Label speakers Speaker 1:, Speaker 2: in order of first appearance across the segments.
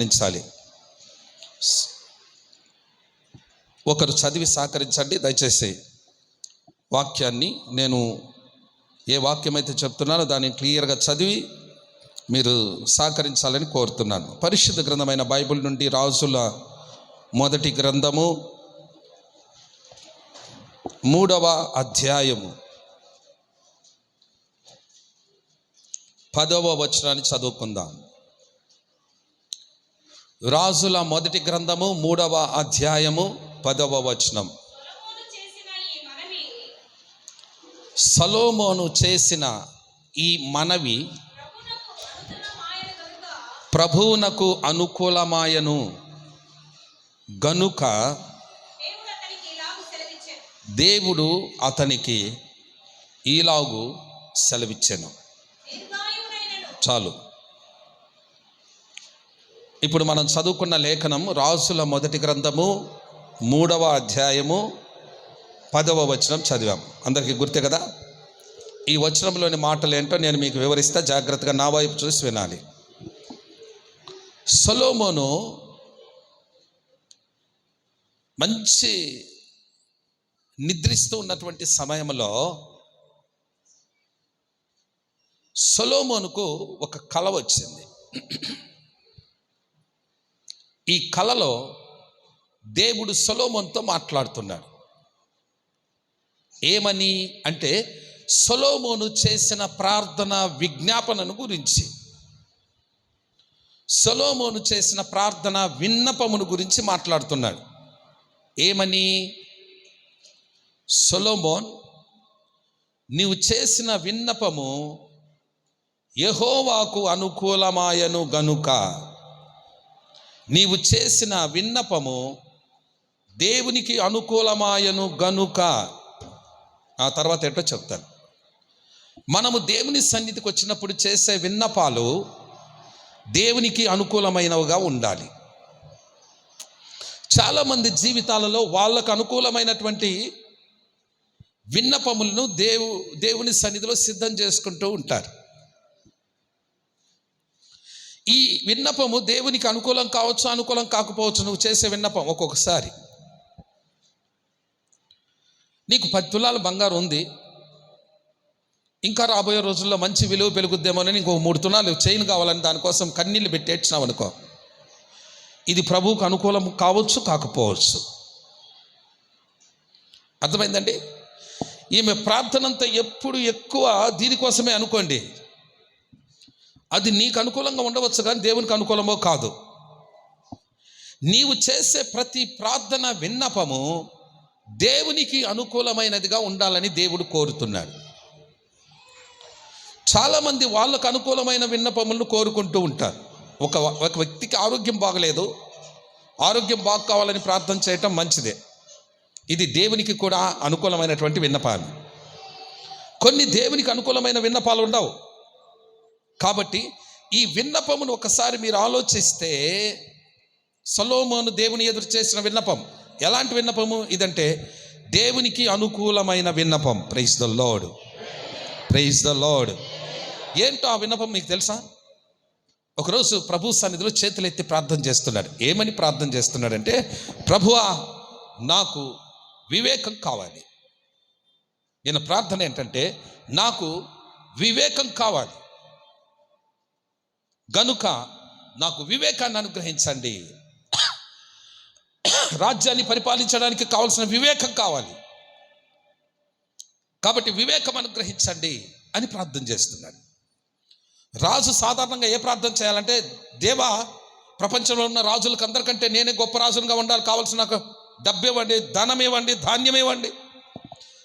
Speaker 1: సహకరించాలి ఒకరు చదివి సహకరించండి దయచేసి వాక్యాన్ని నేను ఏ వాక్యం అయితే చెప్తున్నానో దాన్ని క్లియర్గా చదివి మీరు సహకరించాలని కోరుతున్నాను. పరిశుద్ధ గ్రంథమైన బైబిల్ నుండి రాజుల మొదటి గ్రంథము మూడవ అధ్యాయము. పదవ వచనాన్ని చదువుకుందాం. రాజుల మొదటి గ్రంథము మూడవ అధ్యాయము పదవ వచనం.
Speaker 2: సలోమోను చేసిన ఈ మనవి ప్రభువునకు అనుకూలమాయను. గనుక దేవుడు అతనికి ఈలాగు సెలవిచ్చాను. చాలు. ఇప్పుడు మనం చదువుకున్న లేఖనం రాజుల మొదటి గ్రంథము మూడవ అధ్యాయము పదవ వచనం చదివాం. అందరికీ గుర్తే కదా? ఈ వచనంలోని మాటలు ఏంటో నేను మీకు వివరిస్తా జాగ్రత్తగా నా వైపు చూసి వినాలి. సొలోమోను మంచి నిద్రిస్తూ ఉన్నటువంటి సమయంలో సొలోమోనుకు ఒక కల వచ్చింది. ఈ కళలో దేవుడు సొలోమోన్తో మాట్లాడుతున్నాడు. ఏమని అంటే సొలోమోను చేసిన ప్రార్థన విజ్ఞాపనను గురించి. సొలోమోను చేసిన ప్రార్థన విన్నపమును గురించి మాట్లాడుతున్నాడు. ఏమని? సొలోమోన్ నీవు చేసిన విన్నపము యహోవాకు అనుకూలమాయను గనుక. నీవు చేసిన విన్నపము దేవునికి అనుకూలమాయను గనుక. ఆ తర్వాత ఏంటో చెప్తాను? మనము దేవుని సన్నిధికి వచ్చినప్పుడు చేసే విన్నపాలు దేవునికి అనుకూలమైనవిగా ఉండాలి. చాలామంది జీవితాలలో వాళ్ళకు అనుకూలమైనటువంటి విన్నపములను దేవు దేవుని సన్నిధిలో సిద్ధం చేసుకుంటూ ఉంటారు. ఈ విన్నపము దేవునికి అనుకూలం కావచ్చు అనుకూలం కాకపోవచ్చు? నువ్వు చేసే విన్నపం ఒక్కొక్కసారి. నీకు పది తులాల బంగారం ఉంది. ఇంకా రాబోయే రోజుల్లో మంచి విలువ పెరుగుద్దేమోనని ఇంకో మూడు తులాలు చైన్ కావాలని దానికోసం కన్నీళ్ళు పెట్టి ఏడ్చినావు అనుకో. ఇది ప్రభువుకు అనుకూలం కావచ్చు కాకపోవచ్చు? అర్థమైందండి? ఈమె ప్రార్థనంతా ఎప్పుడు ఎక్కువ దీనికోసమే అనుకోండి. అది నీకు అనుకూలంగా ఉండవచ్చు కానీ దేవునికి అనుకూలమో కాదు. నీవు చేసే ప్రతి ప్రార్థన విన్నపము దేవునికి అనుకూలమైనదిగా ఉండాలని దేవుడు కోరుతున్నాడు. చాలామంది వాళ్ళకు అనుకూలమైన విన్నపములను కోరుకుంటూ ఉంటారు. ఒక ఒక వ్యక్తికి ఆరోగ్యం బాగలేదు. ఆరోగ్యం బాగు కావాలని ప్రార్థన చేయటం మంచిదే. ఇది దేవునికి కూడా అనుకూలమైనటువంటి విన్నపాలు. కొన్ని దేవునికి అనుకూలమైన విన్నపాలు ఉండవు. కాబట్టి ఈ విన్నపమును ఒకసారి మీరు ఆలోచిస్తే సలోమోను దేవుని ఎదురు చేసిన విన్నపం ఎలాంటి విన్నపము? ఇదంటే దేవునికి అనుకూలమైన విన్నపం. Praise the lord praise the lord ఏంటో ఆ విన్నపం మీకు తెలుసా? ఒకరోజు ప్రభు సన్నిధిలో చేతులు ఎత్తి ప్రార్థన చేస్తున్నాడు. ఏమని ప్రార్థన చేస్తున్నాడంటే ప్రభువా నాకు వివేకం కావాలి. ఈయన ప్రార్థన ఏంటంటే నాకు వివేకం కావాలి. గనుక నాకు వివేకాన్ని అనుగ్రహించండి. రాజ్యాన్ని పరిపాలించడానికి కావలసిన వివేకం కావాలి. కాబట్టి వివేకం అనుగ్రహించండి అని ప్రార్థన చేస్తున్నాడు. రాజు సాధారణంగా ఏ ప్రార్థన చేయాలంటే దేవా ప్రపంచంలో ఉన్న రాజులకు అందరికంటే నేనే గొప్ప రాజునిగా ఉండాలి కావాల్సిన నాకు డబ్బు ఇవ్వండి ధనం ఇవ్వండి ధాన్యం ఇవ్వండి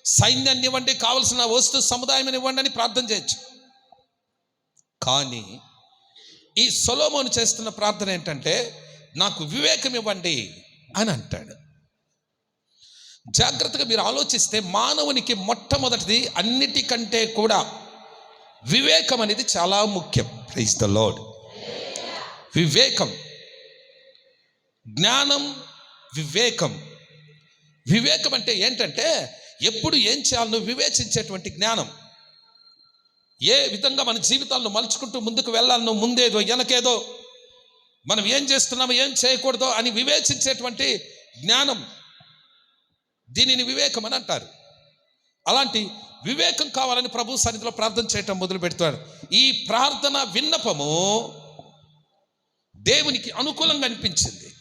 Speaker 2: సైన్యాన్ని ఇవ్వండి కావలసిన వస్తు సముదాయం ఇవ్వండి అని ప్రార్థన చేయొచ్చు. కానీ ఈ సొలోమోను చేస్తున్న ప్రార్థన ఏంటంటే నాకు వివేకం ఇవ్వండి అని అంటాడు. జాగ్రత్తగా మీరు ఆలోచిస్తే మానవునికి మొట్టమొదటిది అన్నిటికంటే కూడా వివేకం అనేది చాలా ముఖ్యం. ప్రైజ్ ద లోడ్ వివేకం. జ్ఞానం వివేకం. వివేకం అంటే ఏంటంటే ఎప్పుడు ఏం చేయాలనో వివేచించేటువంటి జ్ఞానం. ఏ విధంగా మన జీవితాలను మలుచుకుంటూ ముందుకు వెళ్ళాలనో ముందేదో వెనకేదో మనం ఏం చేస్తున్నామో ఏం చేయకూడదో అని వివేచించేటువంటి జ్ఞానం. దీనిని వివేకం అని అంటారు. అలాంటి వివేకం కావాలని ప్రభు సన్నిధిలో ప్రార్థన చేయటం మొదలు పెడతాడు ఈ ప్రార్థన విన్నపము దేవునికి అనుకూలంగా అనిపించింది.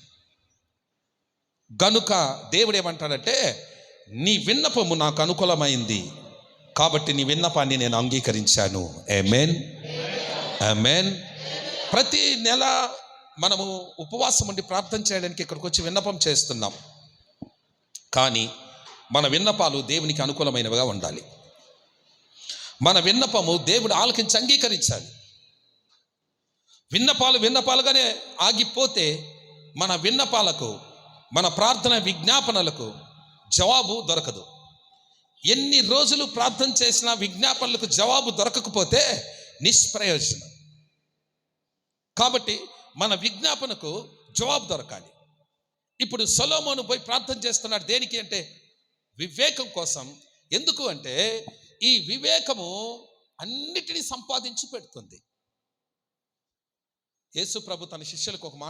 Speaker 2: గనుక దేవుడు ఏమంటాడంటే నీ విన్నపము నాకు అనుకూలమైంది. కాబట్టి నీ విన్నపాన్ని నేను అంగీకరించాను. ఏమేన్ ఆమెన్ ప్రతి నెల మనము ఉపవాసం ఉండి ప్రార్థన చేయడానికి ఇక్కడికి వచ్చి విన్నపం చేస్తున్నాం. కానీ మన విన్నపాలు దేవునికి అనుకూలమైనవిగా ఉండాలి. మన విన్నపము దేవుడు ఆలకించి అంగీకరించాలి. విన్నపాలు విన్నపాలుగానే ఆగిపోతే మన విన్నపాలకు మన ప్రార్థన విజ్ఞాపనలకు జవాబు దొరకదు. ఎన్ని రోజులు ప్రార్థన చేసినా విజ్ఞాపనలకు జవాబు దొరకకపోతే నిష్ప్రయోజనం. కాబట్టి మన విజ్ఞాపనకు జవాబు దొరకాలి. ఇప్పుడు సొలోమోను పోయి ప్రార్థన చేస్తున్నాడు దేనికి అంటే వివేకం కోసం. ఎందుకు అంటే ఈ వివేకము అన్నిటినీ సంపాదించి పెడుతుంది. యేసు ప్రభు తన శిష్యులకు ఒక మాట